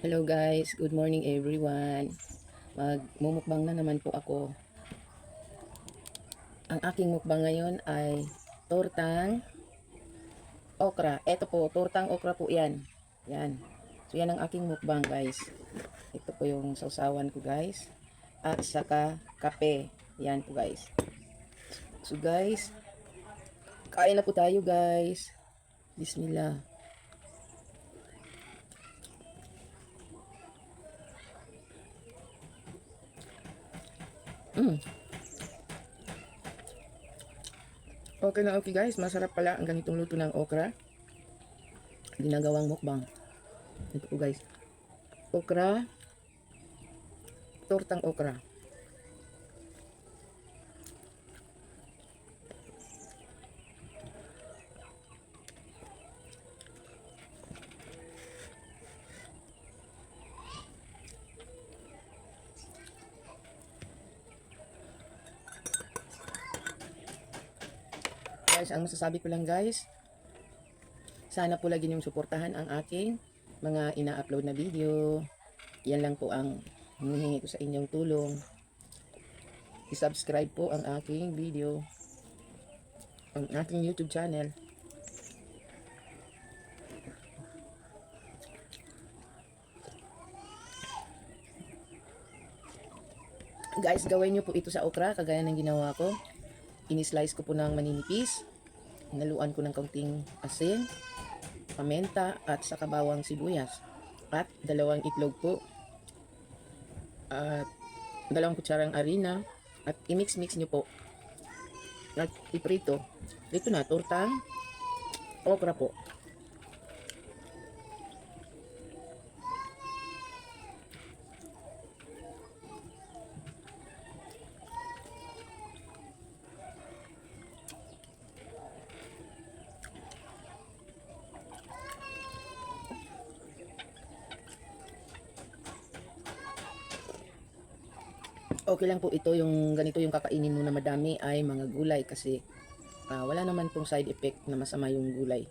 Hello guys, good morning everyone. Magmumukbang na naman po ako. Ang aking mukbang ngayon ay tortang okra. Ito po, tortang okra po yan. Yan. So yan ang aking mukbang guys. Ito po yung sausawan ko guys. At saka kape. Yan po guys. So guys, kain na po tayo guys. Bismillah. Mm. Okay na okay guys, masarap pala ang ganitong luto ng okra. Ginagawang mukbang. Ito po guys. Okra. Tortang okra. Guys, ang masasabi ko lang guys, sana po lagi niyong suportahan ang aking mga ina-upload na video. Yan lang po ang hinihingi ko sa inyong tulong. I-subscribe po ang aking video. Ang aking YouTube channel. Guys, gawin niyo po ito sa okra, kagaya ng ginawa ko. Ini-slice ko po ng maninipis. Naluan ko ng kaunting asin, pamenta, at saka bawang sibuyas. At dalawang itlog po. At dalawang kutsarang harina. At i-mix-mix nyo po. At iprito. Dito na, tortang okra po. Okay lang po ito. Yung ganito yung kakainin mo na madami ay mga gulay kasi ah, wala naman pong side effect na masama yung gulay.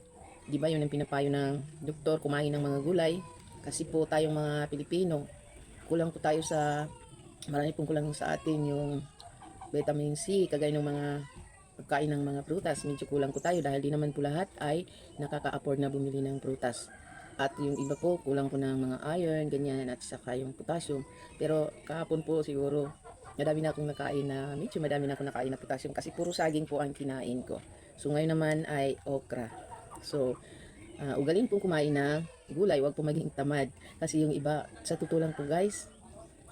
Di ba yun ang pinapayo ng doktor kumain ng mga gulay. Kasi po tayong mga Pilipino kulang po tayo sa marami pong kulang sa atin yung vitamin C kagaya ng mga pagkain ng mga prutas. Medyo kulang po tayo dahil di naman po lahat ay nakaka-afford na bumili ng prutas. At yung iba po kulang po ng mga iron ganyan at saka yung potassium. Pero kahapon po siguro madami na akong nakain na medyo madami na akong nakain na potassium kasi puro saging po ang kinain ko. So ngayon naman ay okra. So uh, ugalin pong kumain ng gulay wag po maging tamad. Kasi yung iba sa tutulang po guys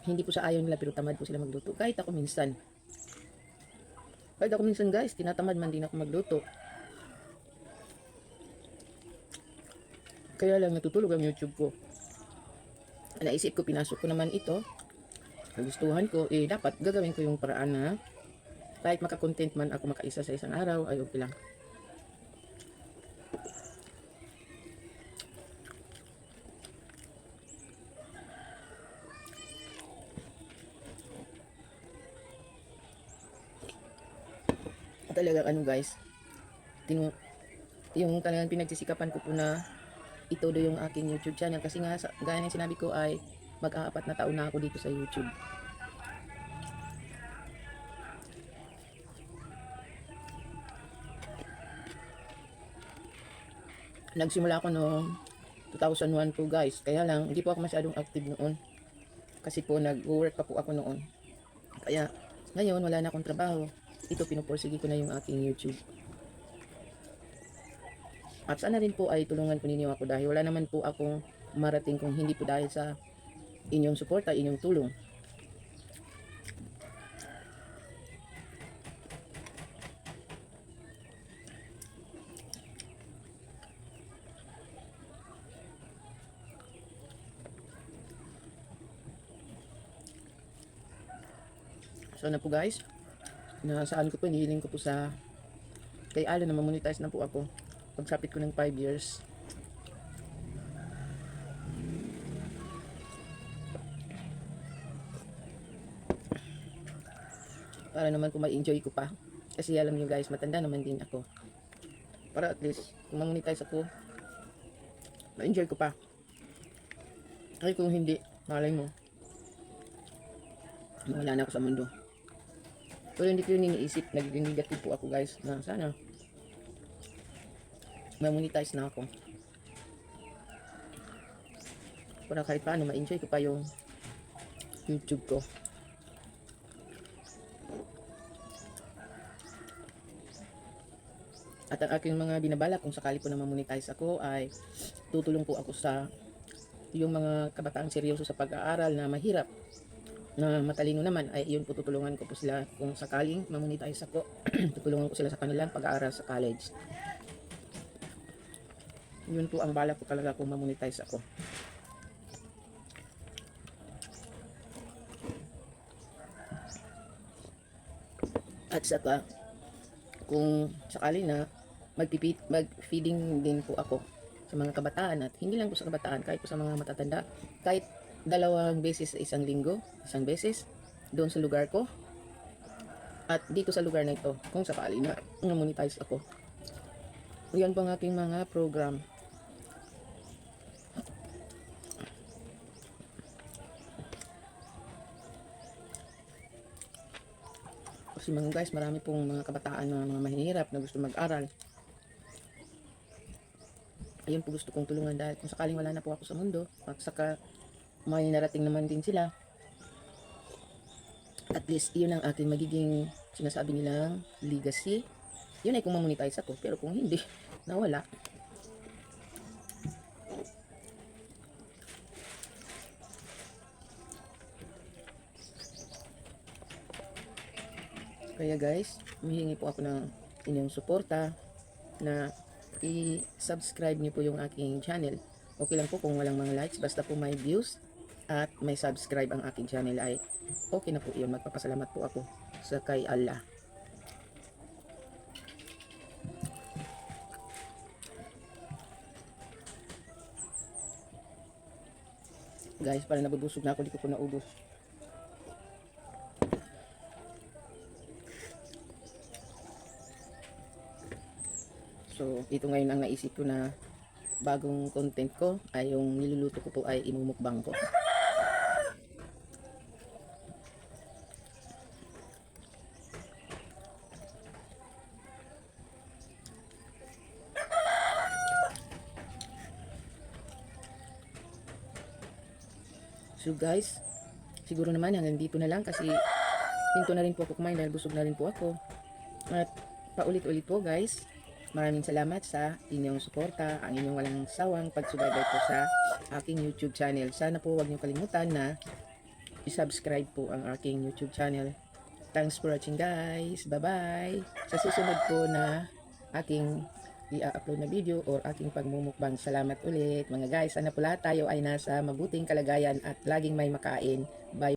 hindi po sa ayaw nila pero tamad po sila magluto. Kahit ako minsan. Kahit ako minsan guys tinatamad man din ako magluto. Kaya lang natutulog ang YouTube ko. Naisip ko, pinasok ko naman ito. Nagustuhan ko, eh dapat gagawin ko yung paraan na kahit makakontent man ako makaisa sa isang araw, ay okay lang. Talagang ano guys, tinu yung talagang pinagsisikapan ko po na ito do yung aking YouTube channel kasi nga sa, gaya ng sinabi ko ay mag-aapat na taon na ako dito sa YouTube. Nagsimula ako no 2001 po guys. Kaya lang hindi po ako masyadong active noon. Kasi po nag-work pa po ako noon. Kaya ngayon wala na akong trabaho. Ito pinupursige ko na yung aking YouTube. At sana rin po ay tulungan po ninyo ako dahil wala naman po akong marating kung hindi po dahil sa inyong suporta, inyong tulong. So na po guys, nasaan ko po, hinihiling ko po sa kay Alan na mamonetize na po ako pagsapit ko ng 5 years. Para naman kung ma-enjoy ko pa. Kasi alam nyo guys, matanda naman din ako. Para at least, kung monetize ako, ma-enjoy ko pa. Ay kung hindi, malay mo. Wala na ako sa mundo. Pero hindi ko yun iniisip. Nagiging negative po ako guys. Na sana. Mamonetize na ako. Para kahit paano ma-enjoy ko pa yung YouTube ko. At ang aking mga binabala kung sakali po na mamonetize ako ay tutulong po ako sa yung mga kabataang seryoso sa pag-aaral na mahirap na matalino naman ay yun po tutulungan ko po sila. Kung sakaling mamonetize ako tutulungan ko sila sa kanilang pag-aaral sa college. Yun po ang bala ko talaga kung mamonetize ako. At saka kung sakali na magpipit, mag-feeding din po ako sa mga kabataan at hindi lang po sa kabataan kahit po sa mga matatanda. Kahit dalawang beses sa isang linggo isang beses doon sa lugar ko at dito sa lugar na ito kung sakali na monetize ako. Yan po ang aking mga program. Kasi mga guys marami pong mga kabataan na mga mahihirap na gusto mag-aral ayun po gusto kong tulungan dahil kung sakaling wala na po ako sa mundo at saka may narating naman din sila at least yun ang ating magiging sinasabi nilang legacy. Yun ay kung mamonetize ako pero kung hindi nawala. Kaya guys humihingi po ako ng inyong suporta na i-subscribe niyo po yung aking channel. Okay lang po kung walang mga likes, basta po may views at may subscribe ang aking channel ay okay na po yun. Magpapasalamat po ako sa kay Allah. Guys, parang nabubusog na ako, di ko po naubos. So, ito ngayon ang naisip ko na bagong content ko ay yung niluluto ko po ay imumukbang ko. So guys, siguro naman hanggang dito na lang kasi hinto na rin po ako kumain dahil busog na rin po ako. At paulit-ulit po guys, Maraming salamat sa inyong suporta, ang inyong walang sawang pagsubaybay po sa aking YouTube channel. Sana po huwag niyo kalimutan na i-subscribe po ang aking YouTube channel. Thanks for watching guys. Bye-bye. Sa susunod po na aking i-upload na video or aking pagmumukbang. Salamat ulit mga guys. Sana po lahat tayo ay nasa mabuting kalagayan at laging may makain. Bye.